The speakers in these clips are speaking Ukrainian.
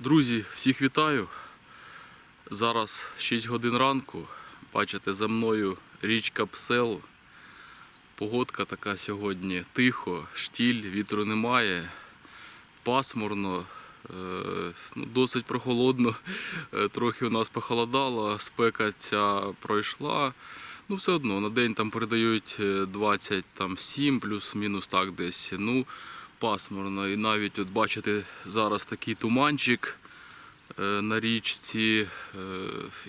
Друзі, всіх вітаю. Зараз 6 годин ранку. Бачите, за мною річка Псел. Погодка така сьогодні тихо, штіль, вітру немає, пасмурно, е, ну, досить прохолодно. Е, Трохи у нас похолодало, спека ця пройшла. Ну, все одно на день там передають е, 27 плюс-мінус так десь. Ну, пасмурно. І навіть от бачите, зараз такий туманчик е, на річці, е,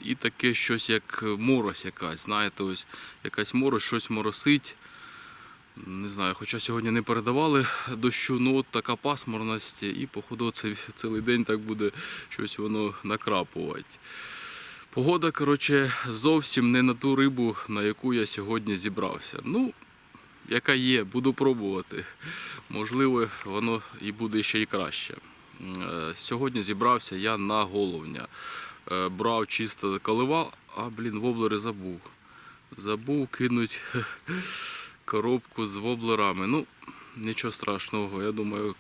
і таке щось як морось якась. Знаєте, ось якась морось, щось моросить. Не знаю, хоча сьогодні не передавали дощу, ну от така пасмурність, і походу це цілий день так буде щось воно накрапувати. Погода, коротше, зовсім не на ту рибу, на яку я сьогодні зібрався. Ну, яка є, буду пробувати. Можливо, воно і буде ще й краще. Е, Сьогодні зібрався я на головня. Е, Брав чисто коливал, а блін, воблери забув. Забув кинуть коробку з воблерами. Ну, нічого страшного. Я думаю,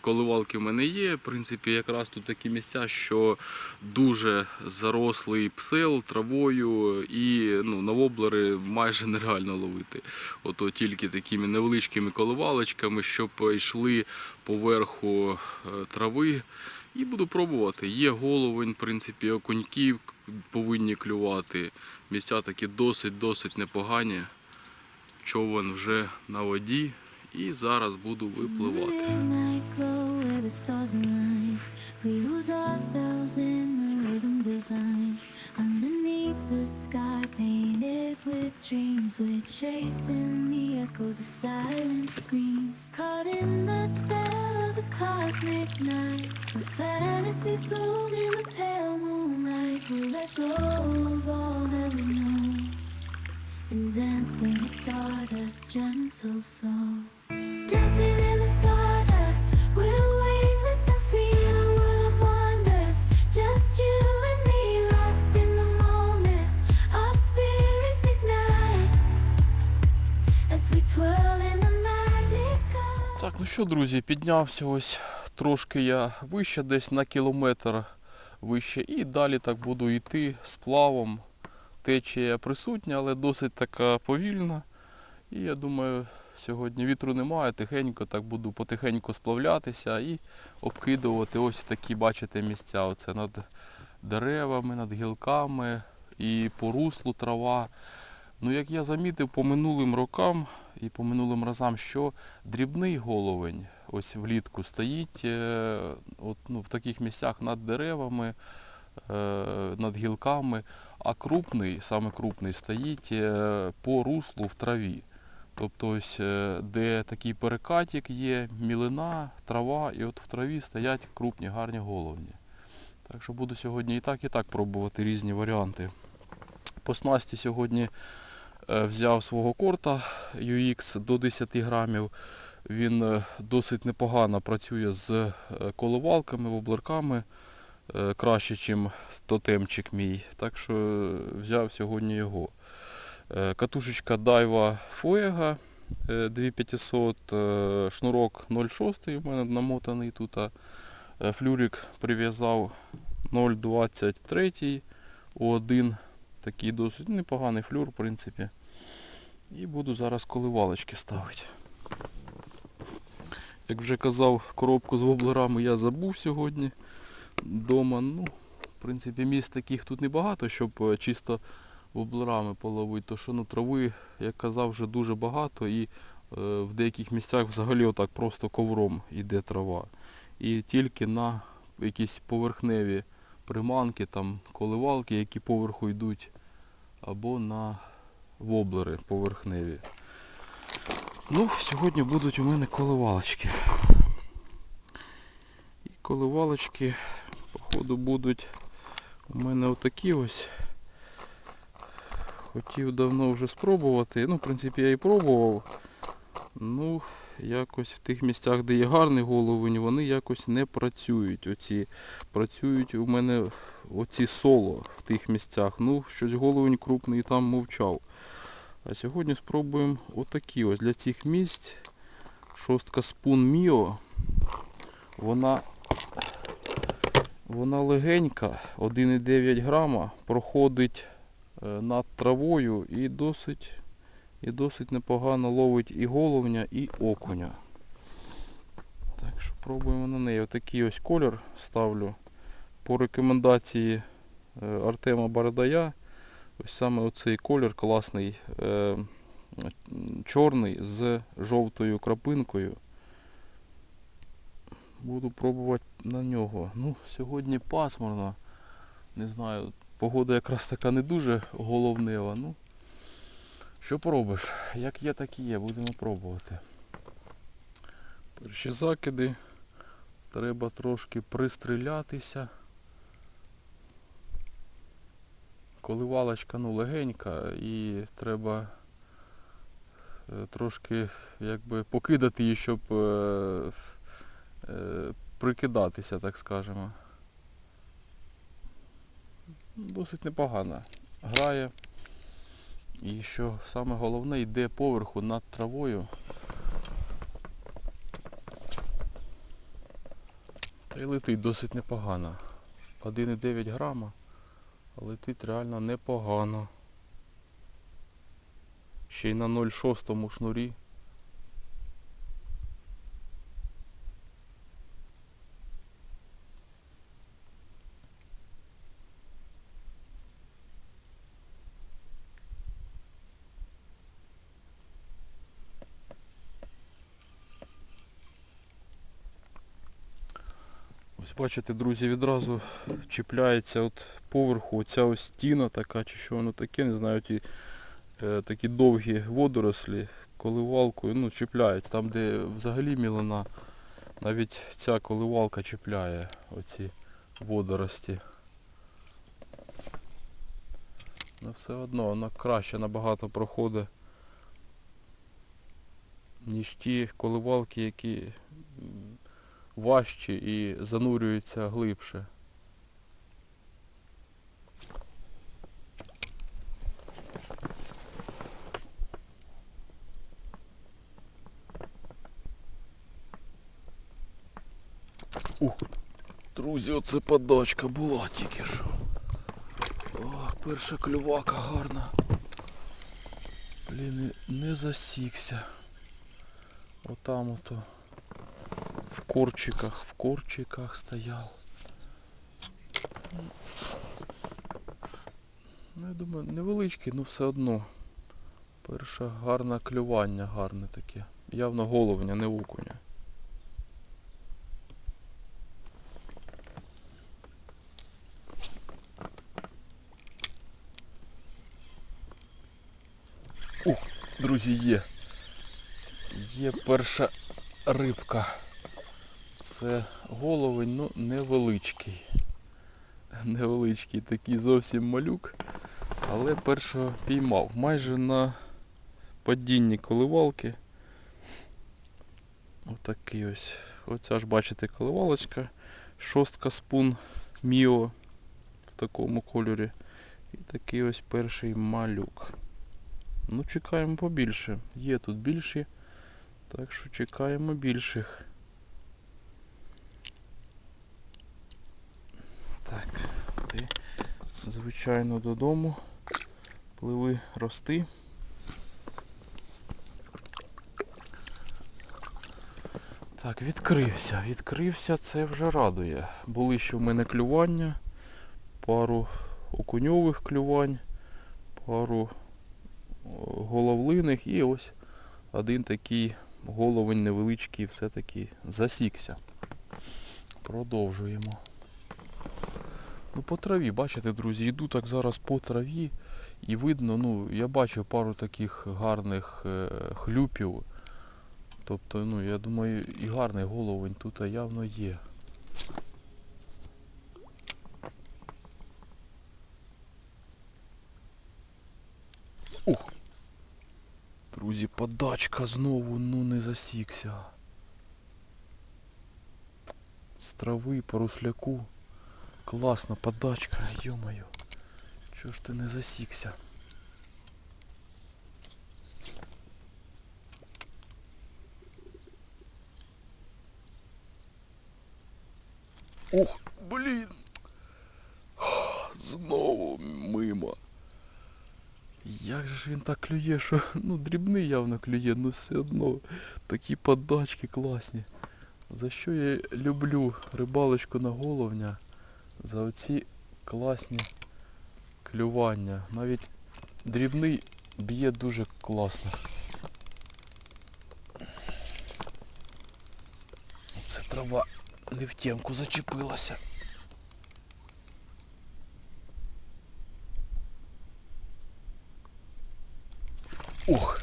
коливалки в мене є. В принципі, якраз тут такі місця, що дуже зарослий псел травою, і ну, на воблери майже нереально ловити. Ото тільки такими невеличкими коливалочками, щоб йшли поверху е, трави. І буду пробувати. Є головень, в принципі, окуньки повинні клювати. Місця такі досить-досить непогані. Човен вже на воді і зараз буду випливати. Underneath the sky painted with dreams, we're chasing the echoes of silent screams. Caught in the spell of the cosmic night, where fantasies bloom in the pale moonlight. We'll let go of all that we know. And dancing the stardust gentle flow. Так, ну що, друзі, піднявся ось трошки я вище, десь на кілометр вище, і далі так буду йти сплавом. Течія присутня, але досить така повільна. І я думаю, сьогодні вітру немає, тихенько так буду потихеньку сплавлятися і обкидувати ось такі, бачите, місця. Оце над деревами, над гілками і по руслу трава. Ну, як я замітив по минулим рокам і по минулим разам, що дрібний головень ось влітку стоїть е, от, ну, в таких місцях над деревами, е, над гілками, а крупний, саме крупний, стоїть е, по руслу в траві. Тобто ось де такий перекатик є, мілина, трава, і от в траві стоять крупні гарні головні. Так що буду сьогодні і так, і так пробувати різні варіанти. По снасті сьогодні взяв свого корта UX до 10 грамів. Він е, досить непогано працює з е, коливалками, воблерками, е, краще, ніж тотемчик мій. Так що е, взяв сьогодні його. Е, Катушечка Fuega е, 2500, е, шнурок 0,6 у мене намотаний тут. е, Флюрик прив'язав 0,23 У1. Такий досить непоганий флюр, в принципі. І буду зараз коливалочки ставити. Як вже казав, коробку з воблерами я забув сьогодні вдома. Ну, в принципі, місць таких тут небагато, щоб е, чисто воблерами половити. То що ну, трави, як казав, вже дуже багато і е, в деяких місцях взагалі отак просто ковром йде трава. І тільки на якісь поверхневі приманки, там коливалки, які поверху йдуть, або на воблери поверхневі. Ну, сьогодні будуть у мене коливалочки. І коливалочки, походу, будуть у мене отакі ось. Хотів давно вже спробувати. Ну, в принципі, я і пробував. Ну, якось в тих місцях, де є гарний головень, вони якось не працюють. Оці працюють у мене оці соло в тих місцях. Ну, щось головень крупний там мовчав. А сьогодні спробуємо отакі ось для цих місць. Шостка Spoon Mio. Вона Вона легенька, 1,9 грама, проходить е, над травою і досить, і досить непогано ловить і головня, і окуня. Так що пробуємо на неї. Отакий ось колір ставлю по рекомендації е, Артема Бородая. Ось саме оцей колір класний, е, чорний з жовтою крапинкою. Буду пробувати на нього. Ну, сьогодні пасмурно. Не знаю, погода якраз така не дуже головнева. Ну, що поробиш? Як є, так і є, будемо пробувати. Перші закиди. Треба трошки пристрілятися. Коливалочка ну, легенька і треба е, трошки якби покидати її, щоб е, е, прикидатися, так скажемо. Досить непогано. Грає. І що саме головне, йде поверху над травою. Та й летить досить непогано. 1,9 грама. Летить реально непогано. Ще й на 0,6 шнурі. Ось бачите, друзі, відразу чіпляється от поверху оця ось стіна така, чи що воно таке, не знаю, ті е, такі довгі водорослі коливалкою, ну, чіпляється. Там, де взагалі мілина, навіть ця коливалка чіпляє оці водорості. Ну все одно вона краще набагато проходить, ніж ті коливалки, які важчі і занурюються глибше. Ух, друзі, оце подачка була тільки що. О, перша клювака гарна. Блін, не засікся. Отам ото в корчиках, в корчиках стояв. Ну, я думаю, невеличкий, але все одно. Перше гарне клювання, гарне таке. Явно головня, не окуня. Ух, друзі, є. Є перша рибка. Це головень, ну невеличкий. Невеличкий такий зовсім малюк. Але першого піймав. Майже на падінні коливалки. Отакий ось. Оця ж бачите коливалочка. Шостка спун Міо в такому кольорі. І такий ось перший малюк. Ну, чекаємо побільше. Є тут більші. Так що чекаємо більших. Так, ти, звичайно, додому. Пливи рости. Так, відкрився, відкрився, це вже радує. Були ще в мене клювання, пару окуньових клювань, пару головлиних і ось один такий головень невеличкий все-таки засікся. Продовжуємо. Ну по траві, бачите, друзі, йду так зараз по траві і видно, ну, я бачу пару таких гарних е, хлюпів. Тобто, ну, я думаю, і гарний головень тут явно є. Ух! Друзі, подачка знову, ну не засікся. З трави по русляку. Класна подачка, йо-моє. Чого ж ти не засікся? Ух, Блін. Знову мимо. Як же ж він так клює, що ну дрібний явно клює, ну все одно такі подачки класні. За що я люблю рибалочку на головня? За оці класні клювання. Навіть дрібний б'є дуже класно. Це трава не в темку зачепилася. Ух!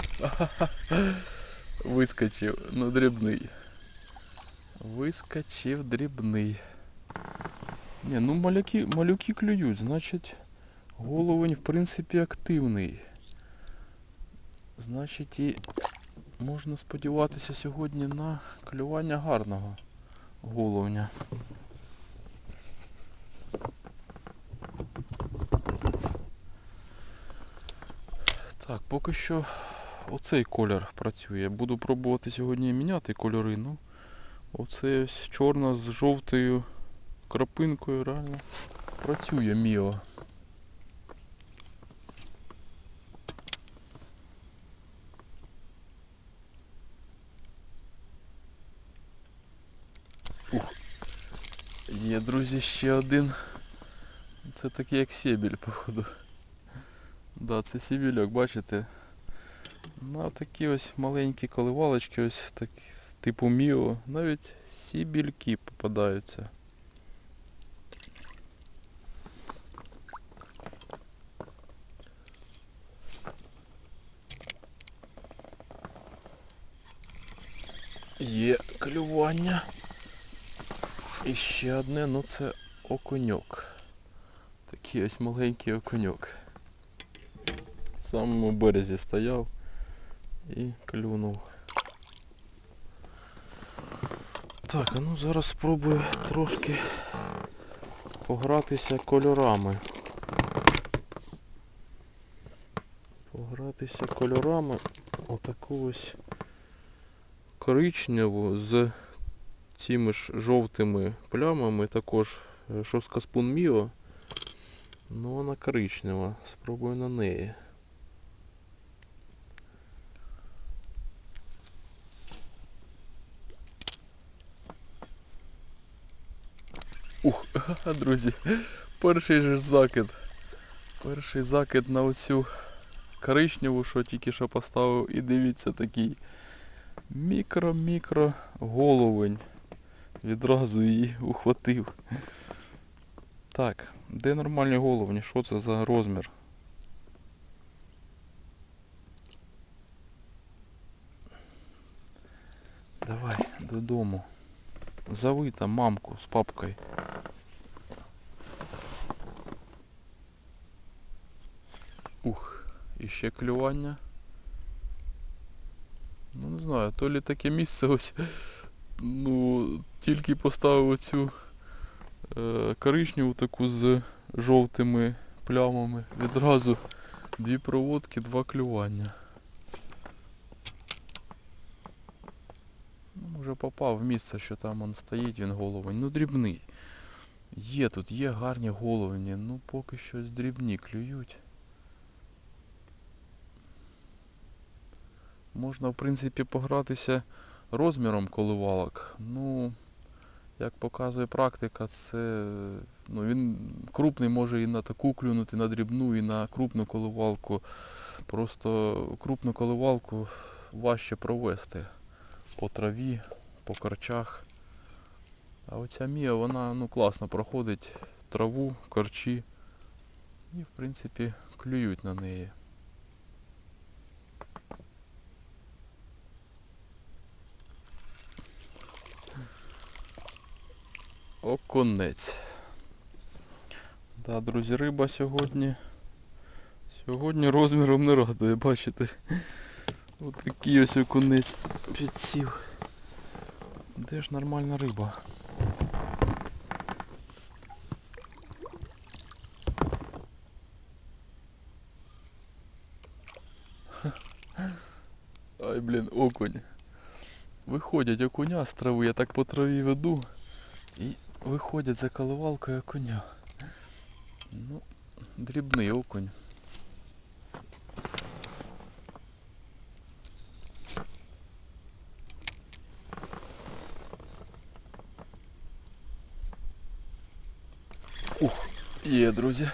Вискочив, ну дрібний. Вискочив дрібний. Ні, ну маляки, малюки клюють, значить головень в принципі активний. Значить і можна сподіватися сьогодні на клювання гарного головня. Так, поки що оцей колір працює. Буду пробувати сьогодні міняти кольори. Ну, оце ось чорна з жовтою крапинкою реально працює. Ух. Є, друзі, ще один. Це такий як сєбіль, походу. Да, це сібільок, бачите? На такі ось маленькі коливалочки, ось так, типу Міо, навіть сібільки попадаються. Є клювання. І ще одне, ну це окуньок. Такий ось маленький окуньок. В самому березі стояв і клюнув. Так, а ну зараз спробую трошки погратися кольорами. Погратися кольорами отаку ось коричневу з цими ж жовтими плямами, також е, шоскаспун Міо. Ну вона коричнева. Спробую на неї. Ух, друзі, перший же закид. Перший закид на оцю коричневу, що тільки що поставив, і дивіться такий мікро-мікро головень. Відразу її ухватив. Так, де нормальні головні? Що це за розмір? Давай, додому. Зови там мамку з папкою. Ух, і ще клювання. Не знаю, то лі таке місце ось. Ну, тільки поставив оцю е, коричневу таку з жовтими плямами. Відразу дві проводки, два клювання. Ну, може попав в місце, що там он стоїть, він головень. Ну дрібний. Є тут, є гарні головні, ну поки щось дрібні клюють. Можна в принципі погратися розміром коливалок. Ну, як показує практика, це ну, він крупний може і на таку клюнути, на дрібну, і на крупну коливалку. Просто крупну коливалку важче провести по траві, по корчах. А оця мія, вона ну, класно проходить траву, корчі і в принципі клюють на неї. Окунець. Да, друзі, риба сьогодні. Сьогодні розміром не радує, бачите. Отакий ось окунець підсів. Де ж нормальна риба? Ай, блін, окунь. Виходять окуня з трави, я так по траві веду. І виходять за коливалкою коня. Ну, дрібний окунь. Ух, є, друзі.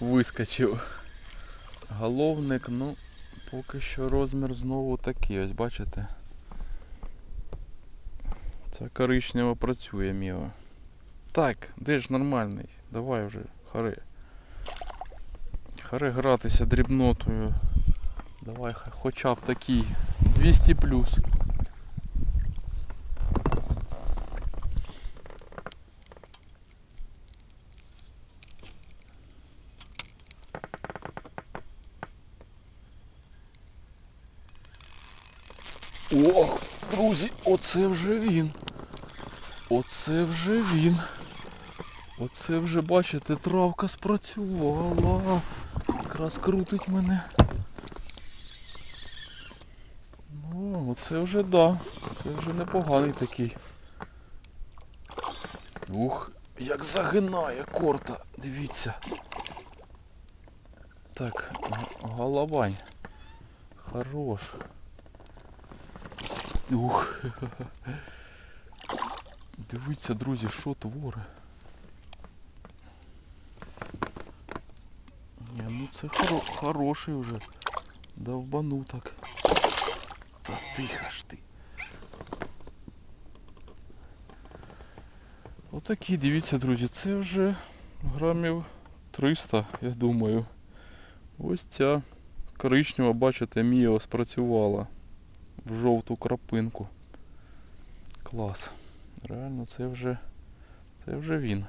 Вискочив. Головник, ну, поки що розмір знову такий, ось бачите. Ця коричнева працює міла. Так, де ж нормальний? Давай вже, харе. Харе гратися дрібнотою. Давай хоча б такий 200 плюс. Ох, друзі, оце вже він. Оце вже він. Оце вже, бачите, травка спрацювала. Якраз крутить мене. Ну, оце вже да. Це вже непоганий такий. Ух, як загинає корта. Дивіться. Так, г- голубань. Хорош. Ух. Дивіться, друзі, що творе. Ні, ну це хоро- хороший вже. Довбану так. Та тихо ж ти. Отакі, дивіться, друзі, це вже грамів 300, я думаю. Ось ця коричнева, бачите, міо спрацювала в жовту крапинку. Клас. Реально це вже це вже він.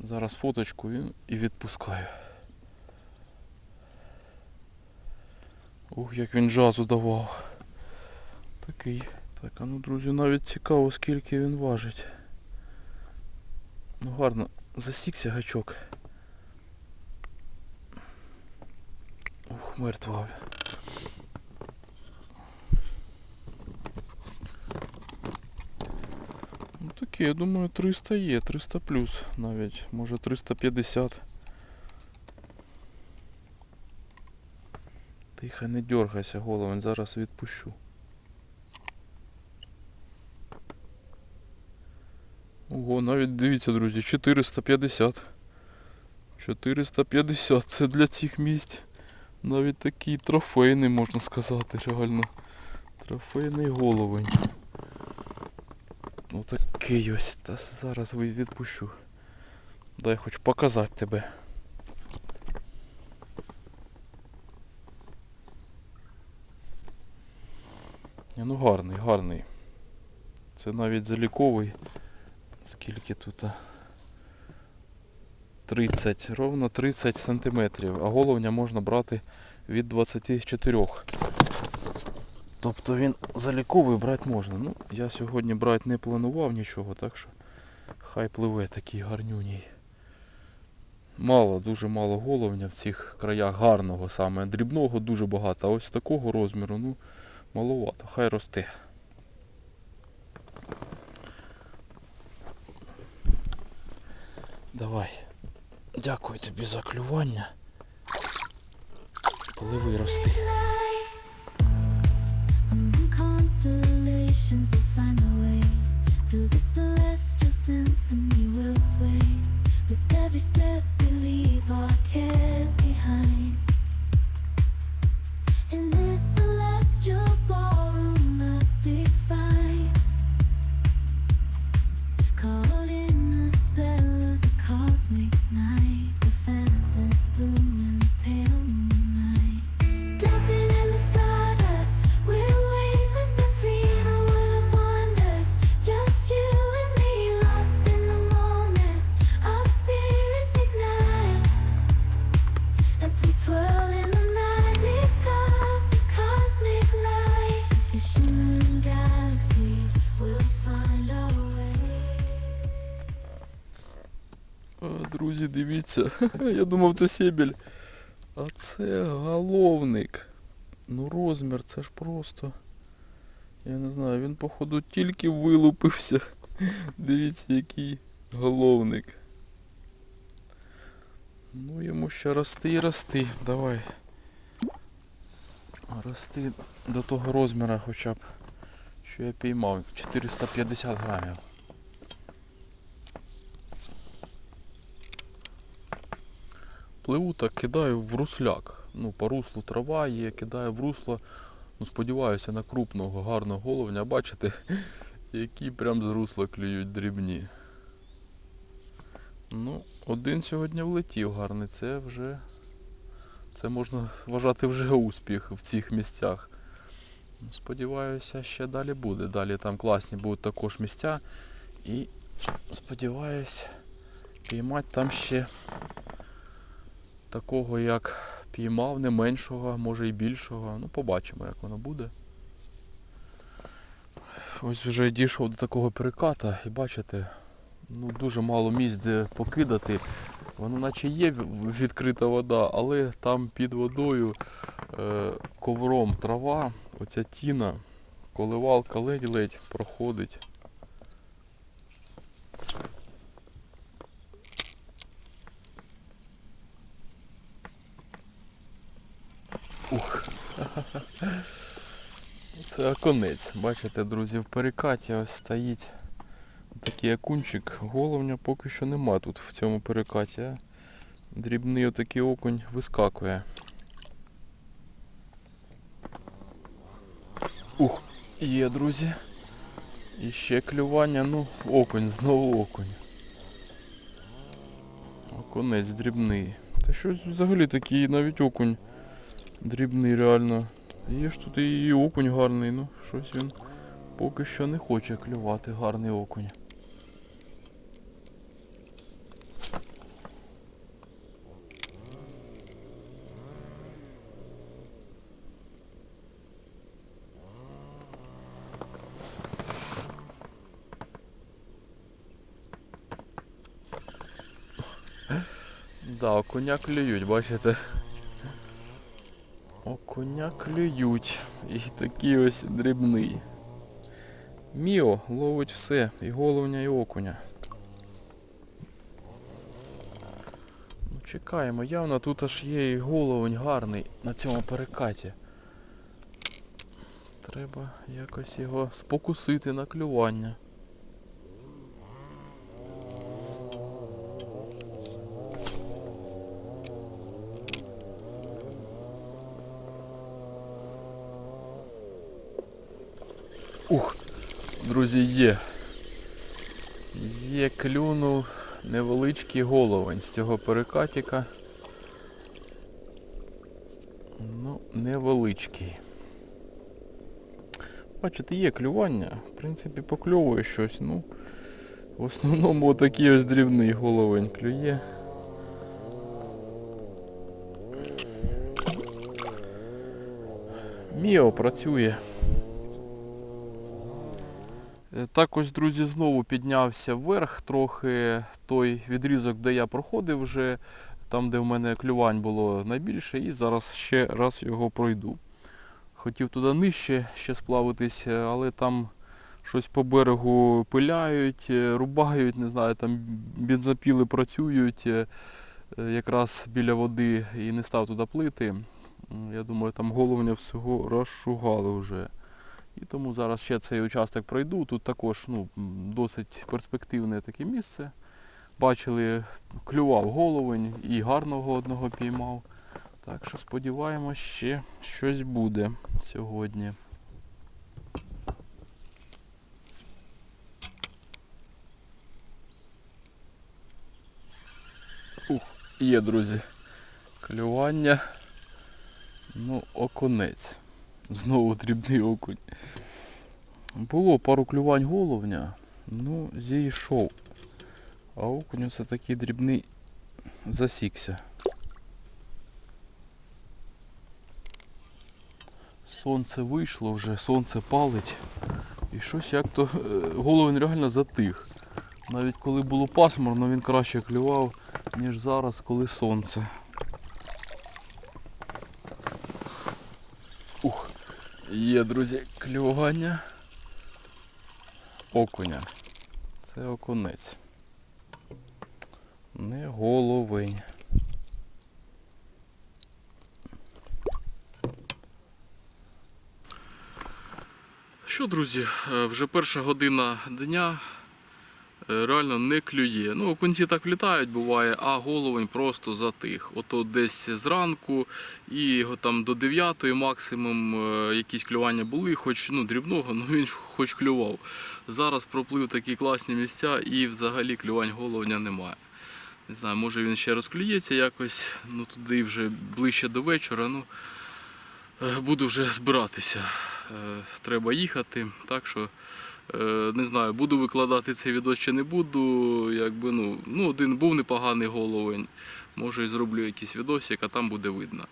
Зараз фоточку він і відпускаю. Ух, як він джазу давав. Такий. Так, а ну, друзі, навіть цікаво, скільки він важить. Ну гарно, засікся гачок. Ух, мертва. Ну я думаю, 300 є, 300 плюс навіть, може 350. Тихо, не дергайся, головень, зараз відпущу. Ого, навіть дивіться, друзі, 450. 450, це для цих місць. Навіть такий трофейний, можна сказати, реально. Трофейний головень. Отакий ось. Та зараз відпущу. Дай хоч показати тебе. Ну гарний, гарний. Це навіть заліковий. Скільки тут? 30, ровно 30 сантиметрів, а головня можна брати від 24. Тобто він заліковий брати можна. Ну, я сьогодні брати не планував нічого, так що хай пливе такий гарнюній. Мало, дуже мало головня в цих краях гарного саме. Дрібного дуже багато, а ось такого розміру, ну, маловато. Хай росте. Давай. Дякую тобі за клювання. Пливи рости. Constellations we'll find our way. Through the celestial symphony we'll sway. With every step we дивіться. Я думав це сєбель. А це головник. Ну розмір, це ж просто. Я не знаю, він походу тільки вилупився. Дивіться, який головник. Ну йому ще рости і рости. Давай. Рости до того розміру хоча б, що я піймав. 450 грамів. Пливу так кидаю в русляк. Ну, по руслу трава є, кидаю в русло. Ну, сподіваюся на крупного, гарного головня. Бачите, які прям з русла клюють дрібні. Ну, один сьогодні влетів гарний. Це вже. Це можна вважати вже успіх в цих місцях. Сподіваюся, ще далі буде. Далі там класні будуть також місця. І сподіваюсь, піймати там ще такого, як піймав, не меншого, може і більшого. Ну, побачимо, як воно буде. Ось вже дійшов до такого переката і бачите, ну дуже мало місць, де покидати. Воно наче є відкрита вода, але там під водою е, ковром трава, оця тіна, коливалка ледь-ледь проходить. Ух. Це оконець. Бачите, друзі, в перекаті ось стоїть такий окунчик. Головня поки що нема тут в цьому перекаті. Дрібний отакий окунь вискакує. Ух, є, друзі. І ще клювання, ну, окунь, знову окунь. Окунець дрібний. Та щось взагалі такий навіть окунь дрібний реально. Є ж тут і окунь гарний, ну щось він поки що не хоче клювати гарний окунь. Да, окуня клюють, бачите? Окуня клюють. І такий ось дрібний. Міо ловить все, і головня, і окуня. Ну, чекаємо, явно тут аж є і головень гарний на цьому перекаті. Треба якось його спокусити на клювання. Друзі, є. Є клюнув невеличкий головень з цього перекатіка. Ну, невеличкий. Бачите, є клювання. В принципі, покльовує щось. Ну, в основному отакий ось дрібний головень клює. Міо працює. Е, Так ось, друзі, знову піднявся вверх трохи той відрізок, де я проходив вже, там, де в мене клювань було найбільше, і зараз ще раз його пройду. Хотів туди нижче ще сплавитись, е, але там щось по берегу пиляють, е, рубають, не знаю, там бензопіли працюють якраз біля води і не став туди плити. Я думаю, там головня всього розшугали вже. І тому зараз ще цей участок пройду. Тут також ну, досить перспективне таке місце. Бачили, клював головень і гарного одного піймав. Так що сподіваємось, ще щось буде сьогодні. Ух, є, друзі. Клювання. Ну, окунець. Знову дрібний окунь. Було пару клювань головня, ну, зійшов. А окунь оце такий дрібний засікся. Сонце вийшло вже, сонце палить. І щось як то е, головень реально затих. Навіть коли було пасмурно, він краще клював, ніж зараз, коли сонце. Ух, є, друзі, клювання. окуня. Це окунець. Не головень. Що, друзі, е, вже перша година дня. Е, Реально не клює. Ну, окунці так влітають, буває, а головень просто затих. Ото десь зранку і там до 9 максимум е, якісь клювання були, хоч ну, дрібного, ну він хоч клював. Зараз проплив такі класні місця і взагалі клювань головня немає. Не знаю, може він ще розклюється якось, ну туди вже ближче до вечора. Ну, е, буду вже збиратися. Треба їхати. Так що не знаю, буду викладати цей відео чи не буду. Якби, ну, ну, один був непоганий головень. Може і зроблю якийсь відосик, а там буде видно.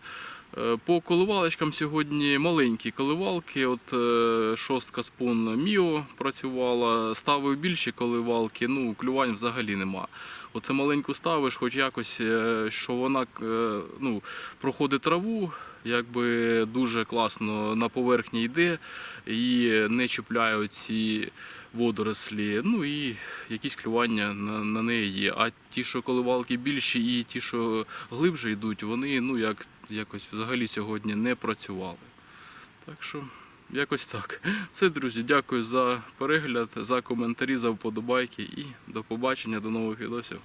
Е, По коливалочкам сьогодні маленькі коливалки. От е, шостка спон Міо працювала, ставив більші коливалки, ну клювань взагалі нема. Оце маленьку ставиш, хоч якось, е, що вона е, ну, проходить траву, якби дуже класно на поверхні йде і не чіпляє оці водорослі. Ну і якісь клювання на, на неї є. А ті, що коливалки більші, і ті, що глибше йдуть, вони ну як якось взагалі сьогодні не працювали. Так що. Якось так. Все, друзі, дякую за перегляд, за коментарі, за вподобайки і до побачення, до нових відосів.